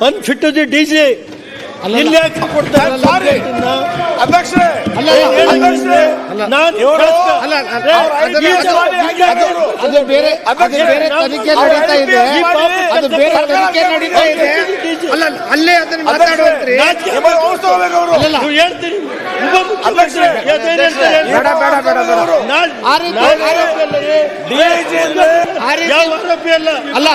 Unfit ದಿ ಡಿ ಬೇರೆ ಅದು ಬೇರೆ ತನಿಖೆ ನಡೀತಾ ಇದೆ. ಅದು ಬೇರೆ ತನಿಖೆ ನಡೀತಾ ಇದೆ. ಅಲ್ಲ ಅಲ್ಲೇ ಅದನ್ನ ಹೇಳ್ತೀನಿ ಅಲ್ಲ.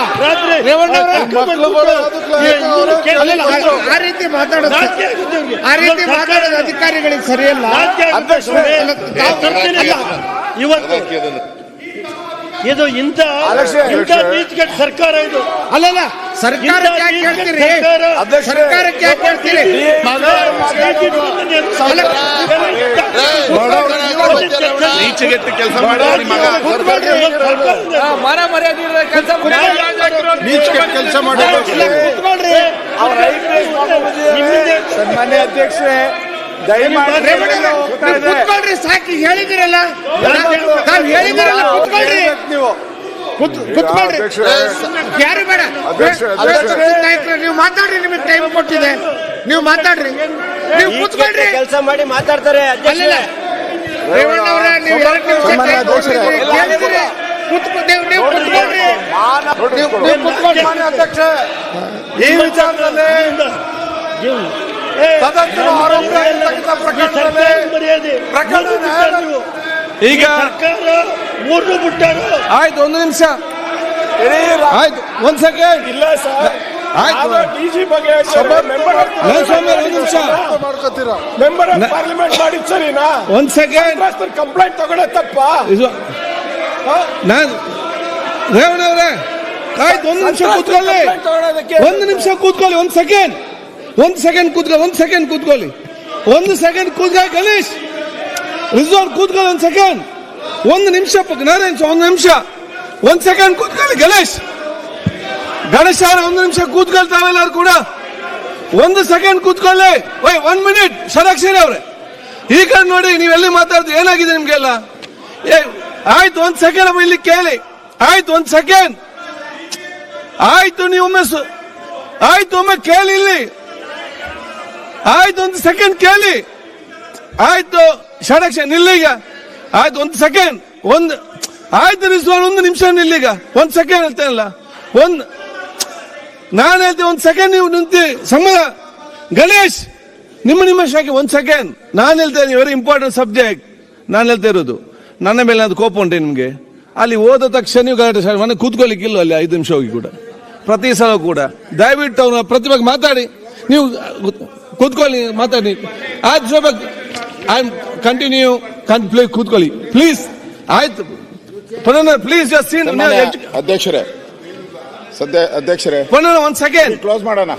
ಆ ರೀತಿ ಮಾತಾಡೋದು ಆ ರೀತಿ ಮಾತಾಡೋದು ಅಧಿಕಾರಿಗಳಿಗೆ ಸರಿಯಲ್ಲ. ಇವತ್ತು ಇದು ಇಂಥ ಇಂತ ಇಂಥ ನೀತಿಗೆಟ್ಟ ಸರ್ಕಾರ ಇದು. ಅಲ್ಲಲ್ಲ ಸರ್ಕಾರಕ್ಕೆ ಯಾಕೆ ಹೇಳ್ತೀರಿ? ಅಧ್ಯಕ್ಷರೇ, ಸರ್ಕಾರಕ್ಕೆ ಯಾಕೆ ಹೇಳ್ತೀರಿ? ಈಚೆಗೆಟ್ಟು ಕೆಲಸ ಮಾಡಿ ಮಗ ಮರ ನೀಚೆಗೆಟ್ಟು ಕೆಲಸ ಮಾಡಿ ಅವ್ರ ಐದು ನಿಮ್ಮಿಂದ ಸನ್ಮಾನ್ಯ ಅಧ್ಯಕ್ಷರೇ ದಯಮಾಡಿ ಸಾಕು. ಹೇಳಿದಿರಲ್ಲ ತಾವು ಹೇಳಿದಿರಲ್ಲ ಕೂತ್ಕೊಳ್ರಿ ನೀವು ಕೂತ್- ಕೂತ್ಕೊಳ್ರಿ ಅಧ್ಯಕ್ಷರೇ, ಯಾರು ಬೇಡ. ಅಧ್ಯಕ್ಷರೇ, ಅಧ್ಯಕ್ಷರೇ, ಅಧ್ಯಕ್ಷರೇ. ನೀವು ಮಾತಾಡ್ರಿ ನಿಮಗೆ ಟೈಮ್ ಕೊಟ್ಟಿದೆ. ನೀವು ಮಾತಾಡ್ರಿ. ನೀವು ಕೂತ್ಕೊಳ್ರಿ. ಕೆಲಸ ಮಾಡಿ ಮಾತಾಡ್ತಾರೆ ಈ ವಿಚಾರದಲ್ಲಿ ಸದಸ್ಯರು ಆರೋಪ ಪ್ರಕರಣದಲ್ಲಿ ಪ್ರಕರಣ ಈಗ ಸರ್ಕಾರ ಮೂರು ಬಿಟ್ಟಾರು ಆಯ್ತು ಒಂದು ನಿಮಿಷ. ಆಯ್ತು ಒಂದ್ ಸೆಕೆಂಡ್ ಇಲ್ಲ ಸರ್. ಆಯ್ತು. ಡಿಜಿ ಬಗ್ಗೆ ಮೆಂಬರ್ ಒಂದು ನಿಮಿಷ. ಮೆಂಬರ್ ಆಫ್ ಪಾರ್ಲಿಮೆಂಟ್ ಮಾಡಿದ್ ಸರಿನಾ ಒಂದ್ ಸೆಕೆಂಡ್ ಕಂಪ್ಲೇಂಟ್ ತಗೊಳ್ಳೋ ತಪ್ಪ? ಇದು ನಾನು ರೇವಣ್ಣ ಅವರೇ ಆಯ್ತು ಒಂದು ನಿಮಿಷ ಕೂತ್ಕೊಳ್ಳಿ. ಒಂದು ನಿಮಿಷ ಕೂತ್ಕೊಳ್ಳಿ ಒಂದ್ ಸೆಕೆಂಡ್ ಒಂದು ಸೆಕೆಂಡ್ ಕೂತ್ಕೊಳ್ಳಿ ಒಂದ್ ಸೆಕೆಂಡ್ ಕೂತ್ಕೊಳ್ಳಿ. ಒಂದು ಸೆಕೆಂಡ್ ಕೂತ್ಕೊಳ್ಳಿ ಗಣೇಶ್. ರಿಸೋರ್ಟ್ ಕೂತ್ಕೊಳ್ಳಿ ಒಂದು ಸೆಕೆಂಡ್ ಒಂದು ನಿಮಿಷ ನಾರಾಯಣ್ ಒಂದು ನಿಮಿಷ. ಒಂದು ಸೆಕೆಂಡ್ ಕೂತ್ಕೊಳ್ಳಿ, ಗಣೇಶ್. ಗಣೇಶ್ ಅವರೇ, ಒಂದು ನಿಮಿಷ ಕೂತ್ಕೊಳ್ತಾವೆಲ್ಲರೂ ಕೂಡ. ಒಂದು ಸೆಕೆಂಡ್ ಕೂತ್ಕೊಳ್ಳಿ. ಓಯ್ ಒನ್ ಮಿನಿಟ್. ಷಡಾಕ್ಷರಿ ಅವ್ರೆ. ಈಗ ಕಡೆ ನೋಡಿ ನೀವೆಲ್ಲಿ ಮಾತಾಡ್ದು ಏನಾಗಿದೆ ನಿಮ್ಗೆಲ್ಲ? ಏ, ಆಯ್ತು, ಒಂದ್ ಸೆಕೆಂಡ್ ಅಮ್ಮ ಇಲ್ಲಿ ಕೇಳಿ. ಆಯ್ತು, ಒಂದ್ ಸೆಕೆಂಡ್ ಆಯ್ತು, ನೀವು ಒಮ್ಮೆ ಸು- ಆಯ್ತು, ಒಮ್ಮೆ ಕೇಳಿ ಇಲ್ಲಿ. ಆಯ್ತು, ಒಂದು ಸೆಕೆಂಡ್ ಕೇಳಿ. ಆಯ್ತು. ಷಡಕ್ಷ ನಿಲ್ಲೀಗ ಆಯ್ತು, ಒಂದು ಸೆಕೆಂಡ್ ಒಂದು, ಆಯ್ತು ರಿಸ್ವಾನ್ ಒಂದು ನಿಮಿಷ ನಿಲ್ಲೀಗ ಒಂದು ಸೆಕೆಂಡ್ ಹೇಳ್ತೇನಲ್ಲ. ಒಂದು, ನಾನು ಹೇಳ್ತೇನೆ, ಒಂದು ಸೆಕೆಂಡ್ ನೀವು ನಿಂತಿ ಸಮಯ ಗಣೇಶ್, ನಿಮ್ಮ ನಿಮ್ಮ ಶಾಖೆ, ಒಂದ್ ಸೆಕೆಂಡ್ ನಾನು ಹೇಳ್ತೇನೆ ವೆರಿ ಇಂಪಾರ್ಟೆಂಟ್ ಸಬ್ಜೆಕ್ಟ್ ನಾನು ಹೇಳ್ತಾ ಇರೋದು. ನನ್ನ ಮೇಲೆ ಅದು ಕೋಪ ಉಂಟೆ ನಿಮಗೆ? ಅಲ್ಲಿ ಹೋದ ತಕ್ಷಣ ನೀವು ಗಲಾಟೆ ಮನೆ ಕೂತ್ಕೊಳ್ಳಿಕ್ಕಿಲ್ಲ ಅಲ್ಲಿ ಐದು ನಿಮಿಷ ಹೋಗಿ ಕೂಡ. ಪ್ರತಿ ಸಲ ಕೂಡ. ದಯವಿಟ್ಟು ಅವ್ರ ಪ್ರತಿಭೆಗೆ ಮಾತಾಡಿ. ನೀವು ಕೂತ್ಕೊಳ್ಳಿ, ಮಾತಾಡಿ. ಆಯ್ತು ಸ್ವಲ್ಪ ಐ ಕಂಟಿನ್ಯೂ ಪ್ಲೀಸ್ ಕೂತ್ಕೊಳ್ಳಿ. ಪ್ಲೀಸ್ ಆಯ್ತು. ಪ್ಲೀಸ್ ಪ್ಲೀಸ್ ಸೀನ್ ಅಧ್ಯಕ್ಷರೇ. ಸದ್ಯ ಅಧ್ಯಕ್ಷರೇ. ಒಂದ್ ಸೆಕೆಂಡ್ ಕ್ಲೋಸ್ ಮಾಡೋಣ.